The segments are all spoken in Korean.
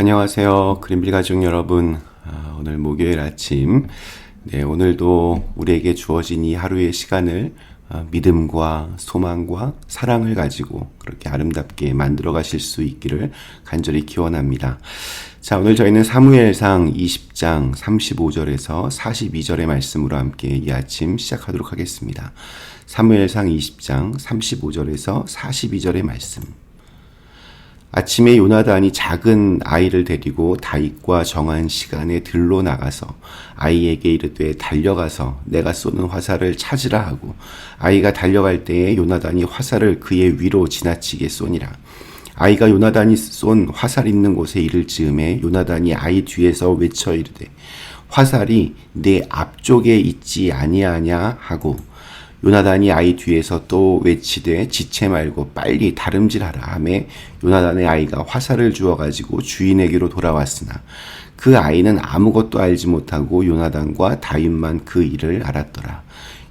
안녕하세요. 그린빌 가족 여러분. 아, 오늘 목요일 아침. 네, 오늘도 우리에게 주어진 이 하루의 시간을 아, 믿음과 소망과 사랑을 가지고 그렇게 아름답게 만들어 가실 수 있기를 간절히 기원합니다. 자, 오늘 저희는 사무엘상 20장 35절에서 42절의 말씀으로 함께 이 아침 시작하도록 하겠습니다. 사무엘상 20장 35절에서 42절의 말씀. 아침에 요나단이 작은 아이를 데리고 다윗과 정한 시간에 들로 나가서 아이에게 이르되 달려가서 내가 쏘는 화살을 찾으라 하고 아이가 달려갈 때에 요나단이 화살을 그의 위로 지나치게 쏘니라. 아이가 요나단이 쏜 화살 있는 곳에 이를 즈음에 요나단이 아이 뒤에서 외쳐 이르되 화살이 내 앞쪽에 있지 아니하냐 하고 요나단이 아이 뒤에서 또 외치되 지체 말고 빨리 다름질하라 하매 요나단의 아이가 화살을 주어 가지고 주인에게로 돌아왔으나 그 아이는 아무것도 알지 못하고 요나단과 다윗만 그 일을 알았더라.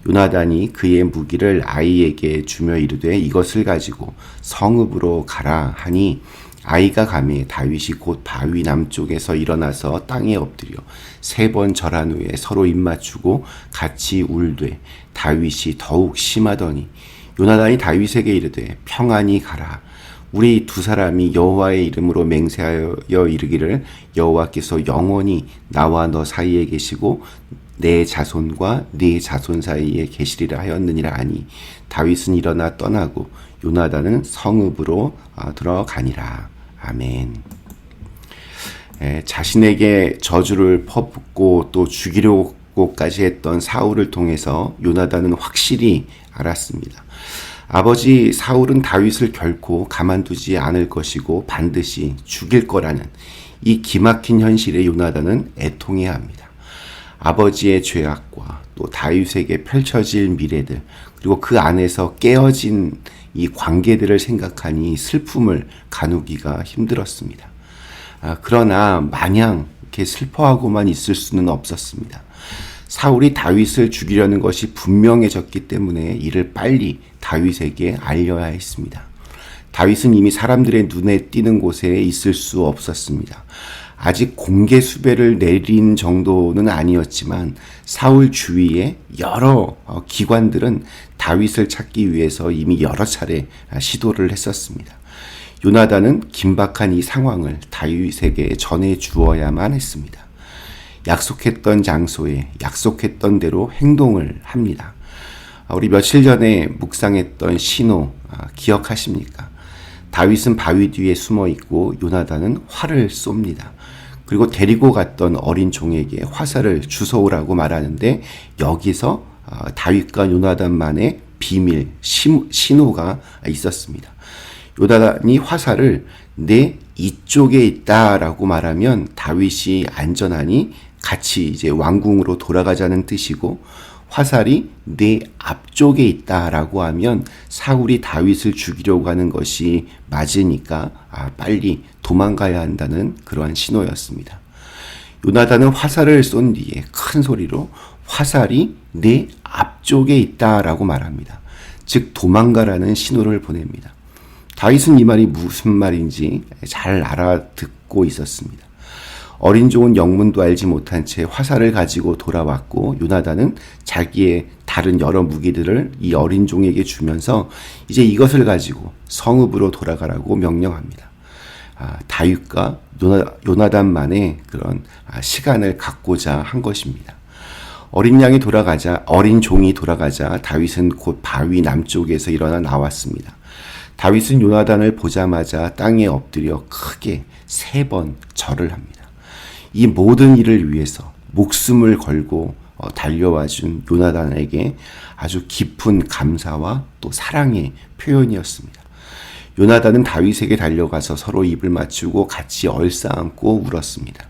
요나단이 그의 무기를 아이에게 주며 이르되 이것을 가지고 성읍으로 가라 하니 아이가 가매 다윗이 곧 바위 남쪽에서 일어나서 땅에 엎드려 세 번 절한 후에 서로 입맞추고 같이 울되 다윗이 더욱 심하더니 요나단이 다윗에게 이르되 평안히 가라 우리 두 사람이 여호와의 이름으로 맹세하여 이르기를 여호와께서 영원히 나와 너 사이에 계시고 내 자손과 네 자손 사이에 계시리라 하였느니라 하니 다윗은 일어나 떠나고 요나단은 성읍으로 아, 들어가니라. 아멘. 에, 자신에게 저주를 퍼붓고 또 죽이려고까지 했던 사울을 통해서 요나단은 확실히 알았습니다. 아버지 사울은 다윗을 결코 가만두지 않을 것이고 반드시 죽일 거라는 이 기막힌 현실에 요나단은 애통해야 합니다. 아버지의 죄악과 또 다윗에게 펼쳐질 미래들 그리고 그 안에서 깨어진 이 관계들을 생각하니 슬픔을 가누기가 힘들었습니다. 아, 그러나 마냥 이렇게 슬퍼하고만 있을 수는 없었습니다. 사울이 다윗을 죽이려는 것이 분명해졌기 때문에 이를 빨리 다윗에게 알려야 했습니다. 다윗은 이미 사람들의 눈에 띄는 곳에 있을 수 없었습니다. 아직 공개 수배를 내린 정도는 아니었지만 사울 주위에 여러 어, 기관들은 다윗을 찾기 위해서 이미 여러 차례 시도를 했었습니다. 요나단은 긴박한 이 상황을 다윗에게 전해 주어야만 했습니다. 약속했던 장소에 약속했던 대로 행동을 합니다. 아, 우리 며칠 전에 묵상했던 신호 아, 기억하십니까? 다윗은 바위 뒤에 숨어 있고 요나단은 활을 쏩니다. 그리고 데리고 갔던 어린 종에게 화살을 주워오라고 말하는데 여기서 아, 다윗과 요나단만의 비밀 신호가 있었습니다. 요나단이 화살을 내 이쪽에 있다라고 말하면 다윗이 안전하니 같이 이제 왕궁으로 돌아가자는 뜻이고 화살이 내 앞쪽에 있다라고 하면 사울이 다윗을 죽이려고 하는 것이 맞으니까 아, 빨리 도망가야 한다는 그러한 신호였습니다. 요나단은 화살을 쏜 뒤에 큰 소리로 화살이 내 앞쪽에 있다라고 말합니다. 즉 도망가라는 신호를 보냅니다. 다윗은 이 말이 무슨 말인지 잘 알아듣고 있었습니다. 어린 종은 영문도 알지 못한 채 화살을 가지고 돌아왔고 요나단은 자기의 다른 여러 무기들을 이 어린 종에게 주면서 이제 이것을 가지고 성읍으로 돌아가라고 명령합니다. 아, 다윗과 요나, 단만의 그런 아, 시간을 갖고자 한 것입니다. 어린 양이 돌아가자 어린 종이 돌아가자 다윗은 곧 바위 남쪽에서 일어나 나왔습니다. 다윗은 요나단을 보자마자 땅에 엎드려 크게 세 번 절을 합니다. 이 모든 일을 위해서 목숨을 걸고 어, 달려와 준 요나단에게 아주 깊은 감사와 또 사랑의 표현이었습니다. 요나단은 다윗에게 달려가서 서로 입을 맞추고 같이 얼싸안고 울었습니다.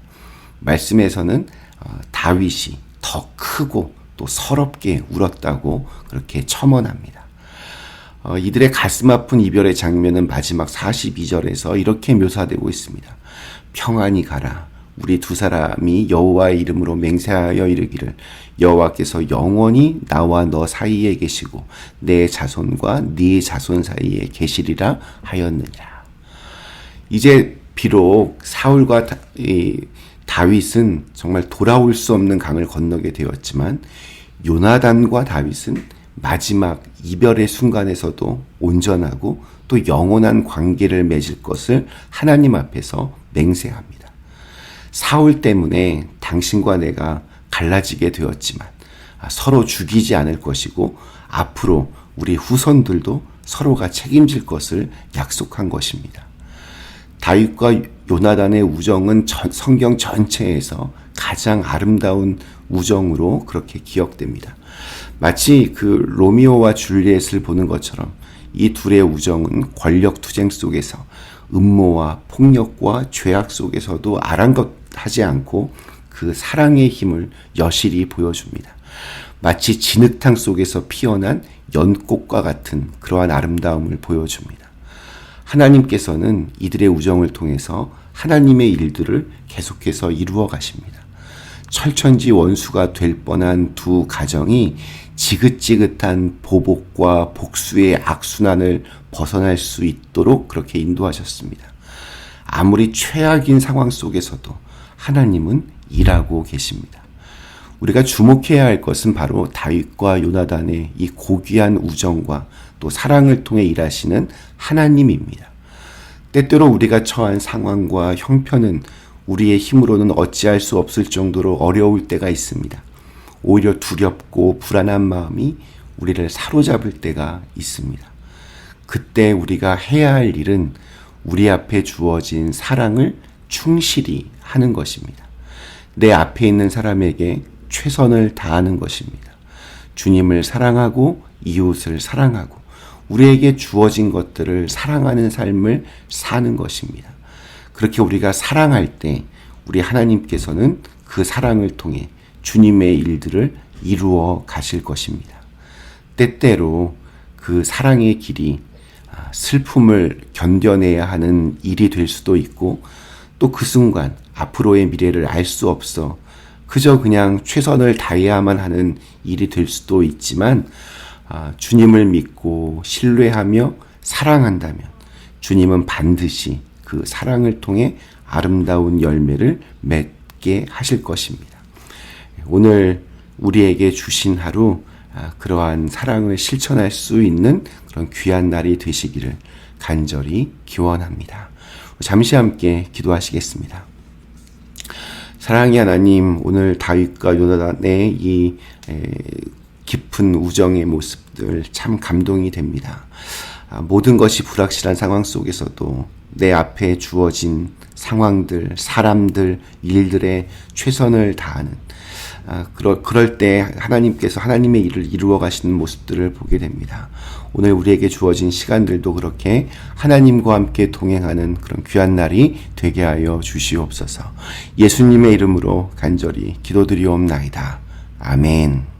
말씀에서는 어, 다윗이 더 크고 또 서럽게 울었다고 그렇게 첨언합니다. 어, 이들의 가슴 아픈 이별의 장면은 마지막 42절에서 이렇게 묘사되고 있습니다. 평안히 가라. 우리 두 사람이 여호와의 이름으로 맹세하여 이르기를 여호와께서 영원히 나와 너 사이에 계시고 내 자손과 네 자손 사이에 계시리라 하였느니라. 이제 비록 사울과 다, 이, 다윗은 정말 돌아올 수 없는 강을 건너게 되었지만 요나단과 다윗은 마지막 이별의 순간에서도 온전하고 또 영원한 관계를 맺을 것을 하나님 앞에서 맹세합니다. 사울 때문에 당신과 내가 갈라지게 되었지만 아, 서로 죽이지 않을 것이고 앞으로 우리 후손들도 서로가 책임질 것을 약속한 것입니다. 다윗과 요나단의 우정은 전, 성경 전체에서 가장 아름다운 우정으로 그렇게 기억됩니다. 마치 그 로미오와 줄리엣을 보는 것처럼 이 둘의 우정은 권력 투쟁 속에서 음모와 폭력과 죄악 속에서도 아랑곳 하지 않고 그 사랑의 힘을 여실히 보여줍니다. 마치 진흙탕 속에서 피어난 연꽃과 같은 그러한 아름다움을 보여줍니다. 하나님께서는 이들의 우정을 통해서 하나님의 일들을 계속해서 이루어 가십니다. 철천지 원수가 될 뻔한 두 가정이 지긋지긋한 보복과 복수의 악순환을 벗어날 수 있도록 그렇게 인도하셨습니다. 아무리 최악인 상황 속에서도 하나님은 일하고 계십니다. 우리가 주목해야 할 것은 바로 다윗과 요나단의 이 고귀한 우정과 또 사랑을 통해 일하시는 하나님입니다. 때때로 우리가 처한 상황과 형편은 우리의 힘으로는 어찌할 수 없을 정도로 어려울 때가 있습니다. 오히려 두렵고 불안한 마음이 우리를 사로잡을 때가 있습니다. 그때 우리가 해야 할 일은 우리 앞에 주어진 사랑을 충실히 하는 것입니다. 내 앞에 있는 사람에게 최선을 다하는 것입니다. 주님을 사랑하고 이웃을 사랑하고 우리에게 주어진 것들을 사랑하는 삶을 사는 것입니다. 그렇게 우리가 사랑할 때 우리 하나님께서는 그 사랑을 통해 주님의 일들을 이루어 가실 것입니다. 때때로 그 사랑의 길이 아, 슬픔을 견뎌내야 하는 일이 될 수도 있고 또 그 순간 앞으로의 미래를 알 수 없어 그저 그냥 최선을 다해야만 하는 일이 될 수도 있지만 아, 주님을 믿고 신뢰하며 사랑한다면 주님은 반드시 그 사랑을 통해 아름다운 열매를 맺게 하실 것입니다. 오늘 우리에게 주신 하루 아, 그러한 사랑을 실천할 수 있는 그런 귀한 날이 되시기를 간절히 기원합니다. 잠시 함께 기도하시겠습니다. 사랑의 하나님, 오늘 다윗과 요나단의 이 깊은 우정의 모습들 참 감동이 됩니다. 아, 모든 것이 불확실한 상황 속에서도 내 앞에 주어진 상황들, 사람들, 일들에 최선을 다하는 아, 그럴, 그럴 때 하나님께서 하나님의 일을 이루어 가시는 모습들을 보게 됩니다. 오늘 우리에게 주어진 시간들도 그렇게 하나님과 함께 동행하는 그런 귀한 날이 되게 하여 주시옵소서. 예수님의 이름으로 간절히 기도드리옵나이다. 아멘.